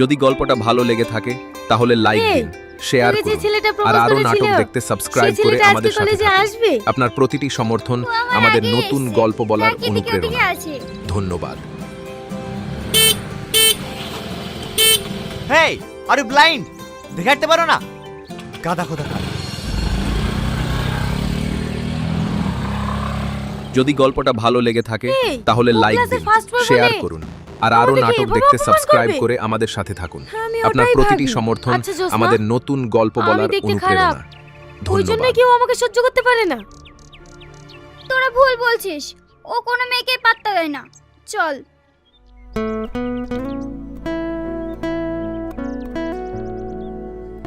যদি গল্পটা ভালো লেগে থাকে তাহলে লাইক দিন শেয়ার করুন। আর আরও নাটক দেখতে সাবস্ক্রাইব করে আমাদের সাথে থাকুন। আসবে? আপনার প্রতিটি সমর্থন আমাদের নতুন গল্প বলার অনুপ্রেরণা। ধন্যবাদ। হেই আর ইউ ব্লাইন্ড দেখাতে পারো না? গাদা খোদা। যদি গল্পটা ভালো লেগে থাকে তাহলে লাইক দিন শেয়ার করুন। আর আরও নাটক দেখতে সাবস্ক্রাইব করে আমাদের সাথে থাকুন। আপনার প্রতিটি সমর্থন আচ্ছা, আমাদের নতুন গল্প বলার অনুপ্রেরণা। ওই জন্য কেউ আমাকে সহ্য করতে পারে না। তোরা ভুল বলছিস। ও কোনো মেয়েকে পাত্তা দেয় না। চল।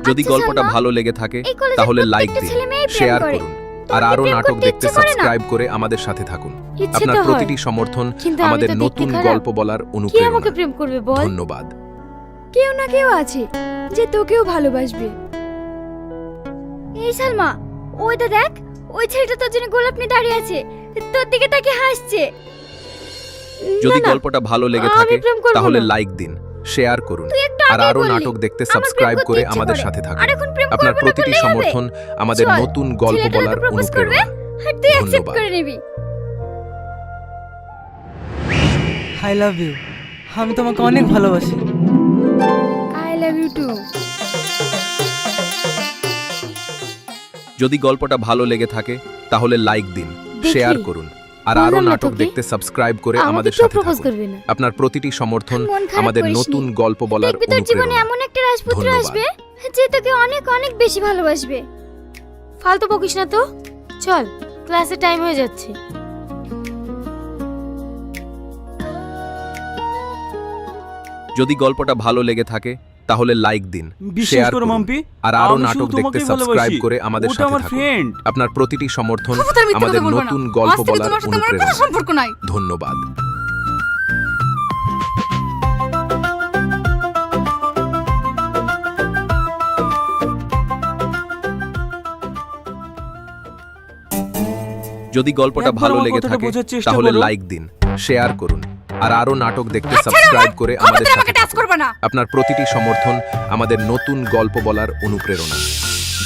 যদি আচ্ছা, গল্পটা ভালো লেগে থাকে তাহলে লাইক দিন শেয়ার করে। করুন। আর আরও নাটক দেখতে? সাবস্ক্রাইব করে আমাদের সাথে থাকুন। আপনার তো প্রতিটি সমর্থন আমাদের নতুন গল্প বলার কে আমাকে অনুপ্রেরণা প্রেম করবে বল? ধন্যবাদ। কেউ না কেউ আছে যে তোকেও ভালোবাসবে। এই সালমা ওইটা দেখ ওই ছেলেটা তোর জন্য গোলাপ নিয়ে দাঁড়িয়ে আছে। তোর দিকে তাকে হাসছে। যদি গল্পটা ভালো লেগে থাকে তাহলে লাইক দিন। শেয়ার করুন। আর আগেই আরও নাটক দেখতে সাবস্ক্রাইব করে আমাদের সাথে থাকুন। আপনার প্রতিটি সমর্থন আমাদের নতুন গল্প বলার অনুপ্রেরণা। আই লাভ ইউ আমি তোমাকে অনেক ভালোবাসি। আই লাভ ইউ টু যদি গল্পটা ভালো লেগে থাকে তাহলে লাইক দিন। শেয়ার করুন। আর আরও নাটক দেখতে সাবস্ক্রাইব করে আমাদের সাথে থাকুন। আপনার প্রতিটি সমর্থন আমাদের নতুন গল্প বলার দেখবি তোর জীবনে এমন একটা রাজপুত্র আসবে যে তোকে অনেক অনেক বেশি ভালোবাসবে। ফালতু বকিস না তো। চল ক্লাসে টাইম হয়ে যাচ্ছে। যদি গল্পটা ভালো লেগে থাকে তাহলে লাইক দিন শেয়ার করুন মাম্পি আর আরও নাটক দেখতে সাবস্ক্রাইব করে আমাদের সাথে থাকুন। আপনার প্রতিটি সমর্থন আমাদের। নতুন গল্প বলার অনুপ্রেরণা। সম্পর্ক নাই। ধন্যবাদ। যদি গল্পটা ভালো লেগে থাকে তাহলে লাইক দিন শেয়ার করুন। আর আরও নাটক দেখতে সাবস্ক্রাইব করে আমাদের সাথে থাকুন। আপনার প্রতিটি সমর্থন আমাদের নতুন গল্প বলার অনুপ্রেরণা।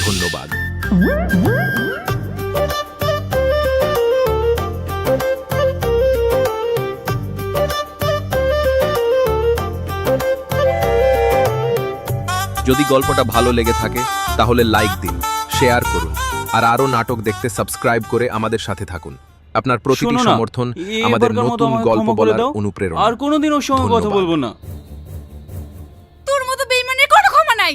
ধন্যবাদ। যদি গল্পটা ভালো লেগে থাকে তাহলে লাইক দিন শেয়ার করুন আর আরও নাটক দেখতে সাবস্ক্রাইব করে আমাদের সাথে থাকুন। আপনার প্রতিটি শোনো না, সমর্থন আমাদের মতো নতুন আমাকে গল্প ক্ষমা করে বলার দাও। অনুপ্রেরণা। আর কোনোদিন ওর সঙ্গে কথা ধন্যবাদ। বলব না। তোর মতো বেইমানের কোনো ক্ষমা নাই।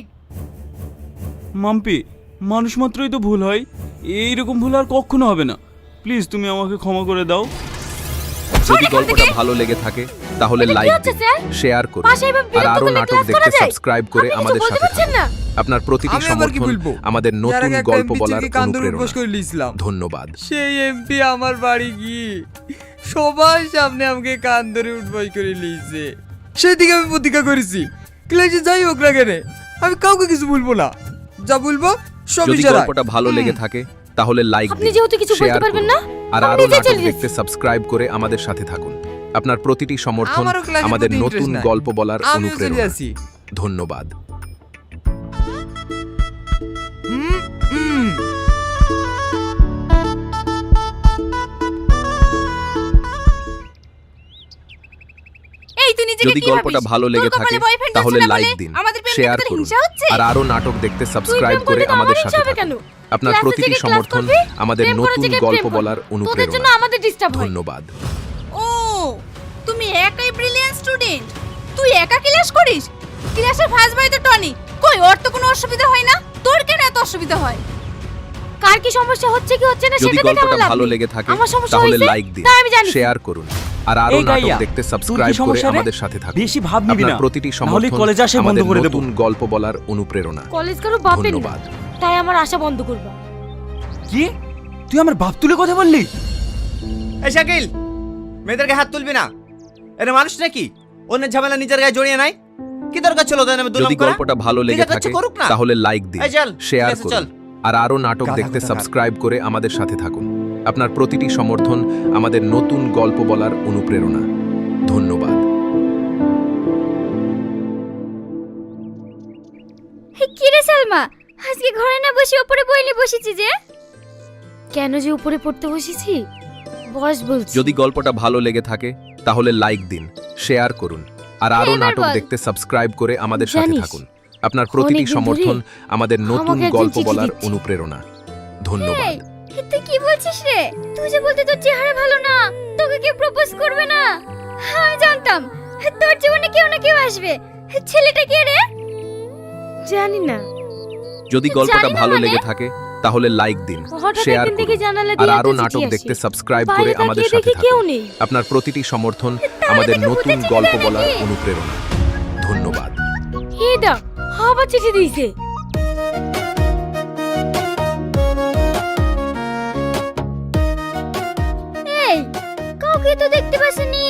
মাম্পি মানুষ মাত্রই তো ভুল হয়। এইরকম ভুল আর কখনো হবে না। প্লিজ তুমি আমাকে ক্ষমা করে দাও। যদি এখান গল্পটা ভালো লেগে থাকে তাহলে লাইক দিন শেয়ার করুন। আর আরও নাটক দেখতে সাবস্ক্রাইব করে আমাদের সাথে থাকুন আপনার প্রতিটি কি সমর্থন আমাদের নতুন গল্প বলার অনুপ্রেরণা। ধন্যবাদ। সেই এমপি আমার বাড়ি গিয়ে সবার সামনে আমাকে কান ধরে উঠবাই করে লিয়েছে সেই দিকে আমি প্রতিজ্ঞা করেছি। ক্লাসে যাই হোক না কেন আমি কাউকে কিছু বলব না। যা বলব সব যদি ইশারায় গল্পটা ভালো লেগে থাকে তাহলে লাইক আপনি যেহেতু কিছু বলতে শেয়ার পারবেন করুন। না আর আরও নাটক দেখতে সাবস্ক্রাইব করে আমাদের সাথে থাকুন। আপনার প্রতিটি সমর্থন আমাদের নতুন গল্প বলার অনুপ্রেরণা। ধন্যবাদ। হুম, হুম। এই তুই নিজেকে যদি গল্পটা ভালো লেগে থাকে তাহলে লাইক দিন শেয়ার করুন। আর আরও নাটক দেখতে সাবস্ক্রাইব করে আমাদের সাথে থাকুন। আপনার প্রতিটি সমর্থন আমাদের নতুন গল্প বলার অনুপ্রেরণা। আমাদের ডিস্টার্ব ধন্যবাদ। স্টুডেন্ট? তুই একা ক্লাস করিস? ক্লাসের ফার্স্ট বয় তো টনি। কই ওর তো কোনো অসুবিধা হয় না? তোর কেন এত অসুবিধা হয়? কার কি সমস্যা হচ্ছে কি হচ্ছে না যদি সেটা দেখে আমার গল্পটা লাভ ভালো নেই। লেগে থাকে আমার সমস্যা তাহলে হয়েছে লাইক দিন তাই আমি জানি। শেয়ার করুন। আর আরও এই নাটক গাইয়া, দেখতে তোর কি সাবস্ক্রাইব করে সমস্যা রে? আমাদের সাথে থাকুন। বেশি ভাব নিবি আপনার না। প্রতিটি নাহলে সমর্থন কলেজে আসে বন্ধ আমাদের করে দেবো। নতুন গল্প বলার অনুপ্রেরণা। কলেজ কারও বাপের না। ধন্যবাদ। তাই আমার আশা বন্ধ করবা। কি? তুই আমার বাপ তুলে কথা বললি? এই শাকিল মেয়েদেরকে হাত তুলবি না। এরা মানুষ নাকি? অন্যের ঝামেলা নিজের গায়ে জড়িয়ে নাই? কি দরকার ছিল তাই দুলাম যদি গল্পটা ভালো লেগে থাকে তাহলে লাইক দিন শেয়ার করুন আর আরও নাটক দেখতে সাবস্ক্রাইব করে আমাদের সাথে থাকুন। আপনার প্রতিটি সমর্থন আমাদের নতুন গল্প বলার অনুপ্রেরণা। ধন্যবাদ। কি রে সালমা? আজকে ঘরে না বসে ওপরে বই নিয়ে বসেছি যে? কেন যে উপরে পড়তে বসেছি? বস বলছি। যদি গল্পটা ভালো লেগে থাকে তাহলে লাইক দিন শেয়ার করুন আর আরও নাটক দেখতে সাবস্ক্রাইব করে আমাদের সাথে থাকুন। আপনার প্রতিটি সমর্থন আমাদের নতুন গল্প বলার অনুপ্রেরণা। ধন্যবাদ। তুই কি বলছিস রে? তুই যে বলতে তোর চেহারা ভালো না তোকে কেউ প্রপোজ করবে না। আমি জানতাম। তোর জীবনে কেউ না কেউ আসবে। ছেলেটা কে রে? জানি না। যদি গল্পটা ভালো মানে? লেগে থাকে তাহলে লাইক দিন শেয়ার করুন। আর আরও নাটক দেখতে সাবস্ক্রাইব করে আমাদের সাথে থাকুন। আপনার প্রতিটি সমর্থন আমাদের নতুন গল্প বলার অনুপ্রেরণা। ধন্যবাদ। এটা আবার চিঠি দিয়েছে। এই কাউকে তো দেখতে পাসনি।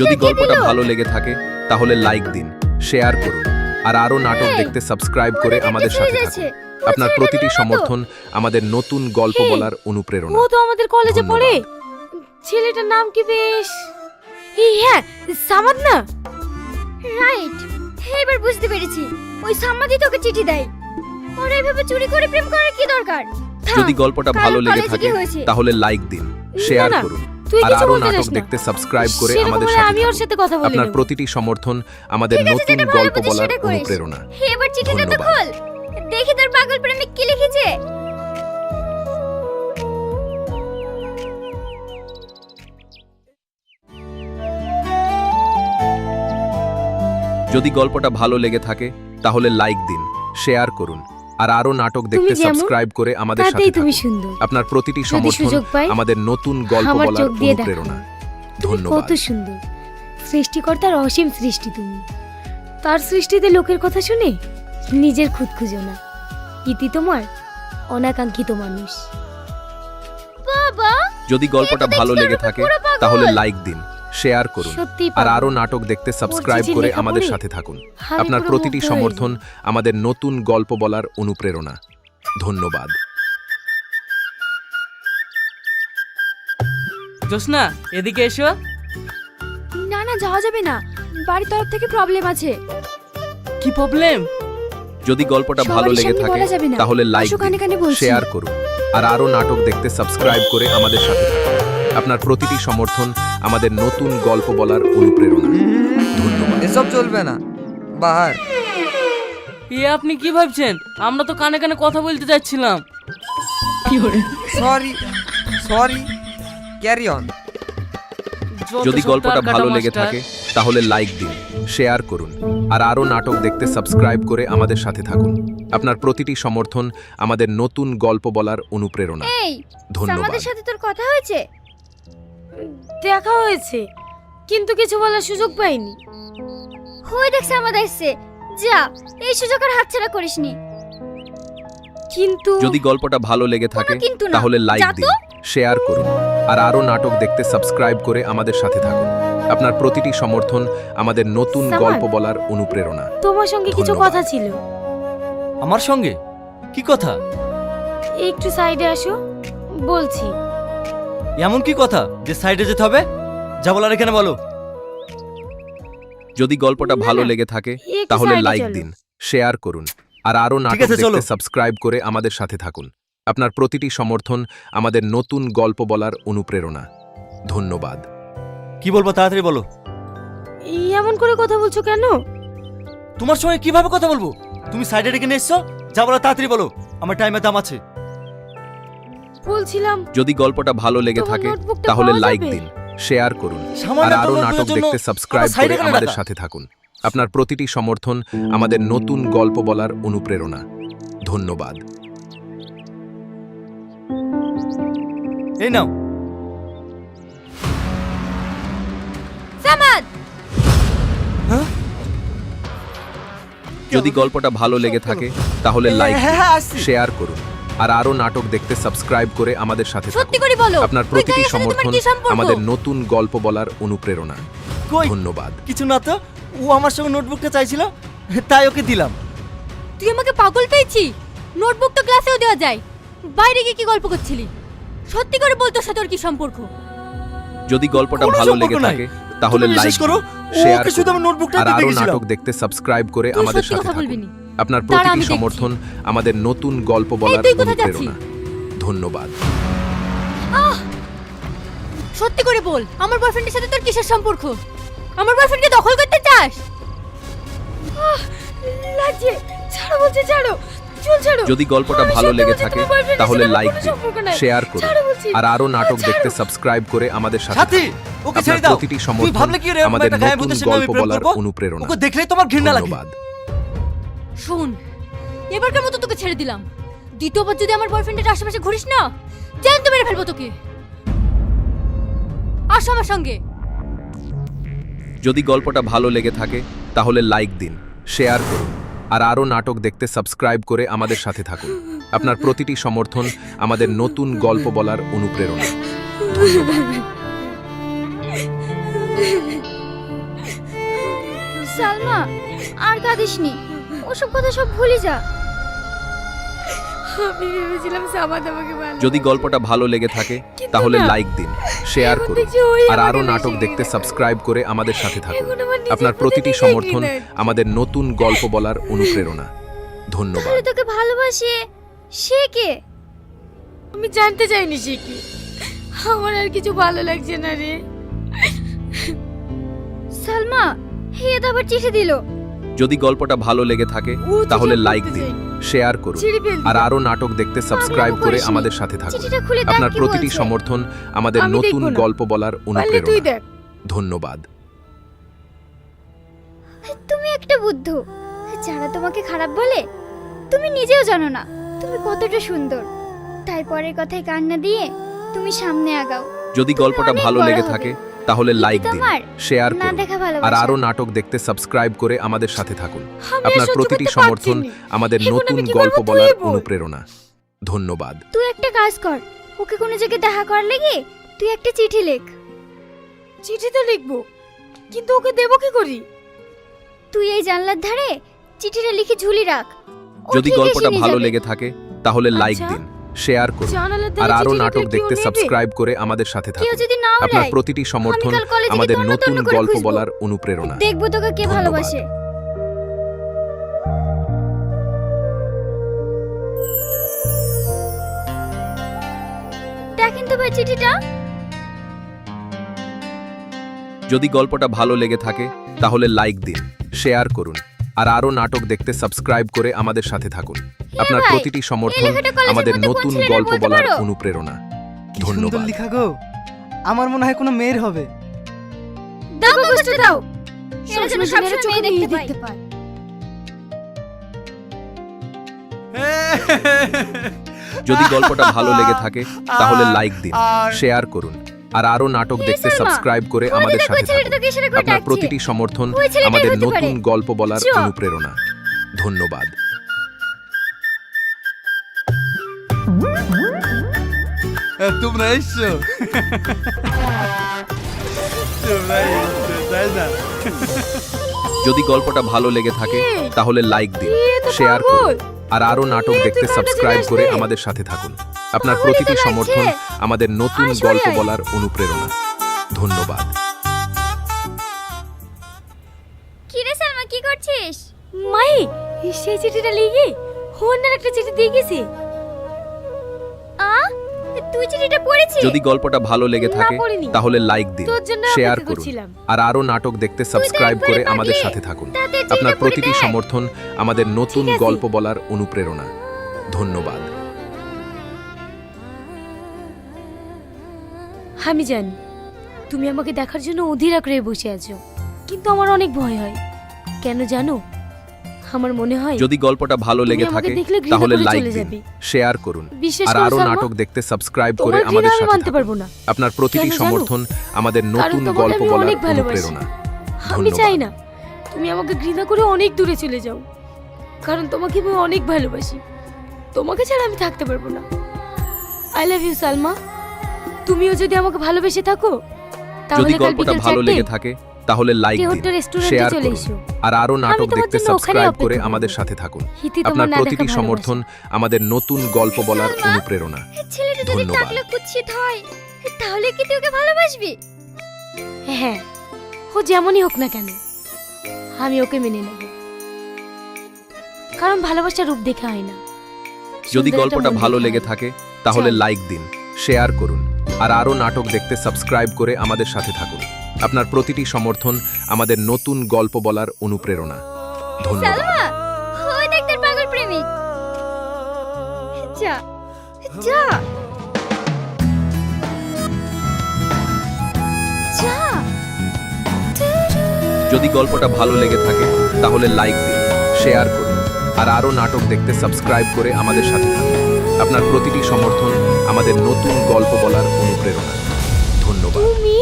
যদি গল্পটা ভালো লেগে থাকে তাহলে লাইক দিন শেয়ার করুন। আর আরও নাটক দেখতে সাবস্ক্রাইব করে আমাদের সাথে থাকুন। আপনার প্রতিটি? সমর্থন আমাদের নতুন গল্প বলার অনুপ্রেরণা। ও তো আমাদের কলেজে পড়ে। ছেলেটার নাম কি বেশ? হ্যাঁ সামাদ না রাইট এবার বুঝতে পেরেছি। ওই সাম্মাদি তোকে চিঠি দেয়। ওরা এভাবে চুরি করে প্রেম করার কি দরকার? যদি গল্পটা ভালো লেগে থাকে তাহলে লাইক দিন শেয়ার করুন। আর আরও নাটক দেখতে সাবস্ক্রাইব করে আমাদের সাথে আমি ওর সাথে কথা বলে আপনার প্রতিটি সমর্থন আমাদের নতুন গল্প বলার অনুপ্রেরণা। এবার চিঠিটা তো খোল। দেখি তোর পাগল প্রেমিক কি লিখেছে? যদি গল্পটা ভালো লেগে থাকে তাহলে লাইক দিন শেয়ার করুন আর আরও নাটক দেখতে সাবস্ক্রাইব করে আমাদের সাথে থাকুন। আপনার প্রতিটি সমর্থন আমাদের নতুন গল্প বলার অনুপ্রেরণা। ধন্যবাদ। কত সুন্দর। সৃষ্টিকর্তার অসীম সৃষ্টি তুমি। তার সৃষ্টিতে লোকের কথা শুনে নিজের খুদ খুঁজো না। ইতি তোমার? অনাকাঙ্ক্ষিত মানুষ। বাবা যদি গল্পটা ভালো লেগে থাকে তাহলে লাইক দিন শেয়ার করুন আর আরও নাটক দেখতে সাবস্ক্রাইব করে আমাদের সাথে থাকুন। আপনার প্রতিটি সমর্থন আমাদের নতুন গল্প বলার অনুপ্রেরণা। ধন্যবাদ। জোসনা এদিকে এসো। না না যাওয়া যাবে না। বাড়ির তরফ থেকে প্রবলেম আছে। কি প্রবলেম যদি গল্পটা ভালো লেগে থাকে। তাহলে লাইক। শেয়ার করুন আর আরও নাটক দেখতে সাবস্ক্রাইব করে আমাদের সাথে থাকুন। আপনার প্রতিটি সমর্থন আমাদের নতুন গল্প বলার অনুপ্রেরণা। ধন্যবাদ। এসব চলবে না। বাহার। এ আপনি কি ভাবছেন? আমরা তো কানে কানে কথা বলতে যাচ্ছিলাম। সরি সরি ক্যারি অন যদি গল্পটা ভালো লেগে থাকে তাহলে লাইক দিন। শেয়ার করুন আর আরও নাটক দেখতে সাবস্ক্রাইব করে আমাদের সাথে থাকুন। আপনার প্রতিটি সমর্থন আমাদের নতুন গল্প বলার অনুপ্রেরণা। এই ধন্যবাদ। আমাদের সাথে তোর কথা হয়েছে? দেখা হয়েছে কিন্তু কিছু বলার সুযোগ পাইনি। হয়ে দেখছে আমাদের এসছে যা এই সুযোগ আর হাতছাড়া করিসনি। কিন্তু যদি গল্পটা ভালো লেগে থাকে কিন্তু না। তাহলে লাইক যা তো। দিন। শেয়ার করুন আর আরও নাটক দেখতে সাবস্ক্রাইব করে আমাদের সাথে থাকুন আপনার প্রতিটি সমর্থন আমাদের নতুন। গল্প বলার অনুপ্রেরণা তোমার সঙ্গে কিছু ধন্যবাদ। কথা ছিল আমার সঙ্গে কি কথা একটু সাইডে আসো বলছি এমন কি কথা যে সাইডে যেতে হবে যা বলার এখানে বলো যদি গল্পটা ভালো না। লেগে থাকে একটু তাহলে side এ লাইক চলো। দিন শেয়ার করুন আর আরও নাটক আছে, চলো। দেখতে সাবস্ক্রাইব করে আমাদের সাথে থাকুন আপনার প্রতিটি সমর্থন আমাদের নতুন গল্প বলার অনুপ্রেরণা। ধন্যবাদ। কি বলব তাড়াতাড়ি বলো। এমন করে কথা বলছো কেন? তোমার সঙ্গে কীভাবে কথা বলব? তুমি সাইডে রেখে নিয়ে এসছো? যা বলো তাড়াতাড়ি বলো। আমার টাইমের দাম আছে। বলছিলাম যদি গল্পটা ভালো লেগে তোমার থাকে নোটবুকটা তাহলে পাওয়া লাইক যাবে? দিন শেয়ার করুন সামান্য আর আরও একটা নাটক জন্য দেখতে সাবস্ক্রাইব আমার করে কেন আমাদের রাখা? সাথে থাকুন। আপনার প্রতিটি সমর্থন আমাদের নতুন গল্প বলার অনুপ্রেরণা। ধন্যবাদ। এই নাও। সামাদ! যদি গল্পটা ভালো লেগে থাকে তাহলে লাইক হ্যাঁ হ্যাঁ আসছি। শেয়ার করুন। আর আরও নাটক দেখতে সাবস্ক্রাইব করে আমাদের সাথে সত্যি করে বলো আপনার প্রতিটি সমর্থন আমাদের নতুন গল্প বলার অনুপ্রেরণা। ধন্যবাদ। কিছু না তো ও আমার সঙ্গে নোটবুকটা চাইছিল তাই ওকে দিলাম। তুই আমাকে পাগল পেয়েছি নোটবুক তো ক্লাসেও দেওয়া যায়। বাইরে গিয়ে কি গল্প করছিলি? সত্যি করে বলতো সাথে ওর কি সম্পর্ক? যদি গল্পটা কোনো ভালো সম্পর্ক লেগে নাই। থাকে তাহলে তুমি লাইক বিশ্বাস করো শেয়ার ওকে শুধু আমি নোটবুকটা আর দিতে আরও গেছিলাম নাটক দেখতে সাবস্ক্রাইব করে তুই আমাদের সত্যি সাথে কথা থাকুন বলবি নি? আপনার দাঁড়া, প্রতিটি দেখছি। সমর্থন আমাদের নতুন গল্প বলার তুই কোথায় যাচ্ছিস? অনুপ্রেরণা ধন্যবাদ সত্যি করে বল আমার বয়ফ্রেন্ডের সাথে তোর কিসের সম্পর্ক? আমার বয়ফ্রেন্ডকে দখল করতে চাস? লাগছে ছাড়ো বলছে ছাড়ো। যদি গল্পটা ভালো লেগে থাকে তাহলে লাইক দিন শেয়ার করুন আর আরও নাটক দেখতে সাবস্ক্রাইব করে আমাদের সাথে ওকে ছেড়ে দাও। প্রতিটি সমর্থন ভাবলে কি এরকম আমাদের গায়ে নতুন গল্প প্রেম বলার অনুপ্রেরণা। ওকে দেখলেই তোমার ঘৃণা লাগে। শোন এবারকার মতো তোকে ছেড়ে দিলাম। দ্বিতীয়বার যদি আমার বয়ফ্রেন্ডের আশেপাশে ঘুরিস না জ্যান্ত মেরে ফেলব তোকে। আসো আমার সঙ্গে। যদি গল্পটা ভালো লেগে থাকে তাহলে লাইক দিন শেয়ার করুন। আর আরও নাটক দেখতে সাবস্ক্রাইব করে আমাদের সাথে থাকুন। আপনার প্রতিটি সমর্থন আমাদের নতুন গল্প বলার অনুপ্রেরণা। সালমা, আর কাঁদিসনি। ওসব কথা সব ভুলে যা। আমি ভেবেছিলাম সামাদ আমাকে ভালো যদি গল্পটা ভালো লেগে থাকে তাহলে লাইক দিন শেয়ার করুন। আর আরও নাটক দেখতে সাবস্ক্রাইব করে আমাদের সাথে থাকুন। আপনার প্রতিটি সমর্থন আমাদের নতুন গল্প বলার অনুপ্রেরণা। ধন্যবাদ। তাহলে তোকে ভালোবাসে সে কে? আমি জানতে চাইনি সে কি। আমার আর কিছু ভালো লাগছে না রে। সালমা হে তো আবার চিঠি দিল। যদি গল্পটা ভালো লেগে থাকে তাহলে লাইক দিন শেয়ার করুন। আর আরও নাটক দেখতে সাবস্ক্রাইব করে আমাদের সাথে থাকুন। আপনার প্রতিটি সমর্থন আমাদের নতুন গল্প বলার অনুপ্রেরণা। ধন্যবাদ। তুমি একটা বুদ্ধ। যারা তোমাকে খারাপ বলে তুমি নিজেও জানো না। তুমি কতটা সুন্দর। তাই পরের কথায় কান্না দিয়ে তুমি সামনে আগাও। যদি গল্পটা ভালো লেগে থাকে তাহলে লাইক দিন শেয়ার করুন আর আরও নাটক দেখতে সাবস্ক্রাইব করে আমাদের সাথে থাকুন। আপনার প্রতিটি সমর্থন আমাদের নতুন গল্প বলার অনুপ্রেরণা। ধন্যবাদ। তুই একটা কাজ কর ওকে কোনো জায়গায় দেখা করার লেগে তুই একটা চিঠি লেখ। চিঠি তো লিখব কিন্তু ওকে দেবো কি করি? তুই এই জানলার ধারে চিঠিটা লিখে ঝুলি রাখ। যদি গল্পটা ভালো লেগে থাকে তাহলে লাইক আচ্ছা। দিন। শেয়ার করুন। আর আরও নাটক দেখতে সাবস্ক্রাইব করে আমাদের সাথে থাকুন। আপনার প্রতিটি সমর্থন আমাদের নতুন গল্প বলার অনুপ্রেরণা। দেখব তোকে কে ভালোবাসে। দেখেন তো ভাই চিঠিটা। যদি গল্পটা ভালো লেগে থাকে তাহলে লাইক দিন শেয়ার করুন। আর আরও নাটক দেখতে সাবস্ক্রাইব করে আমাদের সাথে থাকুন। আপনার প্রতিটি সমর্থন আমাদের নতুন গল্প বলার অনুপ্রেরণা। ধন্যবাদ। লেখা গো। আমার মনে হয় কোনো মেয়ের হবে। দাও কাগজটা দাও। সবসময় সবসময় মেয়ে দেখতে পায় দেখতে পায়। যদি গল্পটা ভালো লেগে থাকে তাহলে লাইক দিন শেয়ার করুন। আর আরও নাটক দেখতে সাবস্ক্রাইব করে আমাদের সাথে থাকুন। আপনার প্রতিটি সমর্থন আমাদের নতুন গল্প বলার অনুপ্রেরণা। ধন্যবাদ। তোমরা এসছো। তোমরা এসছো তাই না? যদি গল্পটা ভালো লেগে থাকে তাহলে লাইক দিন শেয়ার করুন আর আরও নাটক দেখতে সাবস্ক্রাইব করে আমাদের সাথে থাকুন। আপনার প্রতিটি সমর্থন আমাদের নতুন গল্প বলার অনুপ্রেরণা। ধন্যবাদ। কি রে সালমা কি করছিস? মাই সেই চিঠিটা লিখে। একটা চিঠি দিয়ে গেছে। আ? তুই চিঠিটা পড়েছিস? যদি গল্পটা ভালো লেগে থাকে তাহলে লাইক দিন শেয়ার করুন। আর আরও নাটক দেখতে সাবস্ক্রাইব করে আমাদের সাথে থাকুন। আপনার প্রতিটি সমর্থন আমাদের নতুন গল্প বলার অনুপ্রেরণা। ধন্যবাদ। আমি জানি। তুমি আমাকে দেখার জন্য অধীর আগ্রহে বসে আছো। কিন্তু আমার অনেক ভয় হয়। কেন জানো? আমার মনে হয় যদি গল্পটা ভালো লেগে থাকে তাহলে লাইক দিন শেয়ার করুন। আর সালমা, নাটক দেখতে সাবস্ক্রাইব করে আমাদের সাথে মানতে পারব না। আপনার প্রতিটি সমর্থন আমাদের নতুন গল্প বলার। অনুপ্রেরণা। আমি চাই না। তুমি আমাকে ঘৃণা করে অনেক দূরে চলে যাও। কারণ তোমাকে আমি অনেক ভালোবাসি। তোমাকে ছাড়া আমি থাকতে পারব না। I love you Salma. তুমিও যদি আমাকে ভালোবেসে থাকো তাহলে যদি কাল গল্পটা বিকেল ভালো চারটে লেগে থাকে তাহলে লাইক দিন রেস্টুরেন্টে শেয়ার চলে করুন এসো। আর আরও নাটক তোমার দেখতে জন্য সাবস্ক্রাইব অপেক্ষা করে করব। আমাদের সাথে থাকুন। হিতি আপনার প্রতিটি সমর্থন আমাদের নতুন গল্প বলার অনুপ্রেরণা। ছেলেটা যদি ধন্যবাদ। টাকলা কুৎসিত হয় তাহলে কি তুই ওকে ভালোবাসবি? হ্যাঁ ও যেমনই হোক না কেন আমি ওকে মেনে নেব। কারণ ভালোবাসার রূপ দেখে হয় না। যদি সুন্দর একটা গল্পটা মন ভালো দেখে লেগে হয়। থাকে তাহলে লাইক দিন শেয়ার করুন। আর আরও নাটক দেখতে সাবস্ক্রাইব করে আমাদের সাথে থাকুন। আপনার প্রতিটি সমর্থন আমাদের নতুন গল্প বলার অনুপ্রেরণা। ধন্যবাদ। পাগল প্রেমিক। যা। যা। যদি গল্পটা ভালো লেগে থাকে তাহলে লাইক দিন শেয়ার করুন আর আরও নাটক দেখতে সাবস্ক্রাইব করে আমাদের সাথে থাকুন। আপনার প্রতিটি সমর্থন আমাদের নতুন গল্প বলার অনুপ্রেরণা। ধন্যবাদ। তুমি?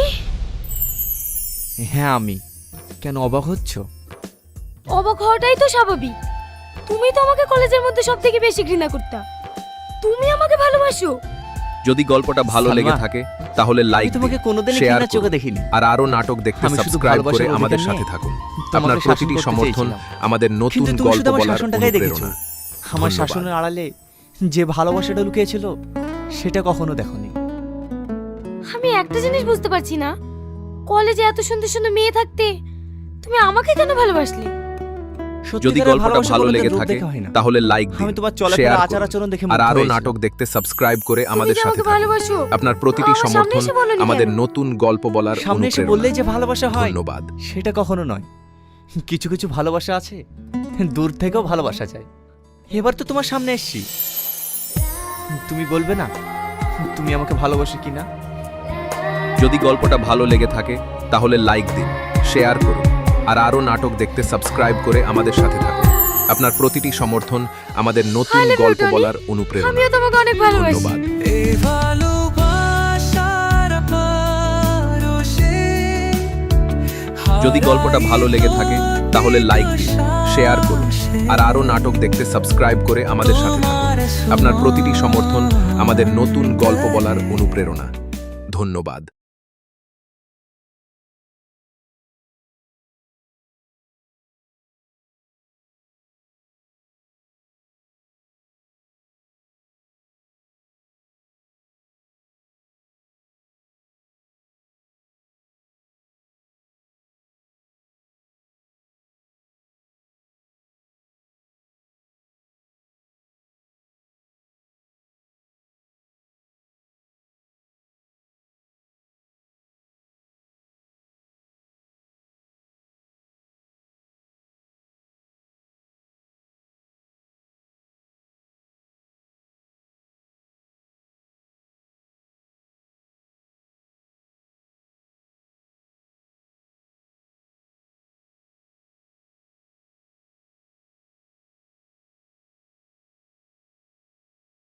হ্যাঁ আমি। কেন অবাক হচ্ছ? অবাক হওয়াটাই তো স্বাভাবিক। তুমি তো আমাকে কলেজের মধ্যে সব থেকে বেশি ঘৃণা করতা। তুমি আমাকে ভালোবাসো। যদি গল্পটা ভালো লেগে থাকে তাহলে লাইক তোমাকে দিন কোনোদিনই শেয়ার চোখে দেখিনি। আর আরও নাটক দেখতে সাবস্ক্রাইব করে আমাদের সাথে থাকুন। আপনার প্রতিটি সমর্থন আমাদের নতুন গল্প বলার অনুপ্রেরণা। আমার। শাসনের আড়ালে যে ভালোবাসাটা লুকিয়েছিল সেটা কখনো দেখোনি। আমি একটা জিনিস বুঝতে পারছি না। কলেজে এত সুন্দর সুন্দর মেয়ে থাকতে তুমি আমাকে কেন ভালোবাসলে? যদি গল্পটা ভালো লেগে থাকে। তাহলে লাইক দিন আমি তোমার চলাফেরা আচার আচরণ দেখে আর আরও নাটক দেখতে সাবস্ক্রাইব করে আমাদের সাথে থাকুন। ভালোবাসো? আপনার প্রতিটি সমর্থন আমাদের নতুন গল্প বলার সামনে এসে অনুপ্রেরণা। বললেই যে ভালোবাসা হয় ধন্যবাদ। সেটা কখনো নয়। কিছু কিছু ভালোবাসা আছে দূর থেকেও ভালোবাসা যায়। এবার তো তোমার সামনে এসছি। তুমি বলবে না? তুমি আমাকে ভালোবাসো কিনা যদি গল্পটা ভালো লেগে থাকে তাহলে লাইক দিন শেয়ার করুন আর আরও নাটক দেখতে সাবস্ক্রাইব করে আমাদের সাথে থাকুন। আপনার প্রতিটি সমর্থন আমাদের নতুন গল্প বলার অনুপ্রেরণা। আমিও তোমাকে অনেক ভালোবাসি। ধন্যবাদ। যদি গল্পটা ভালো লেগে থাকে তাহলে লাইক দিন শেয়ার করুন আর আরও নাটক দেখতে সাবস্ক্রাইব করে আমাদের সাথে থাকুন। আপনার প্রতিটি সমর্থন আমাদের নতুন গল্প বলার অনুপ্রেরণা। ধন্যবাদ।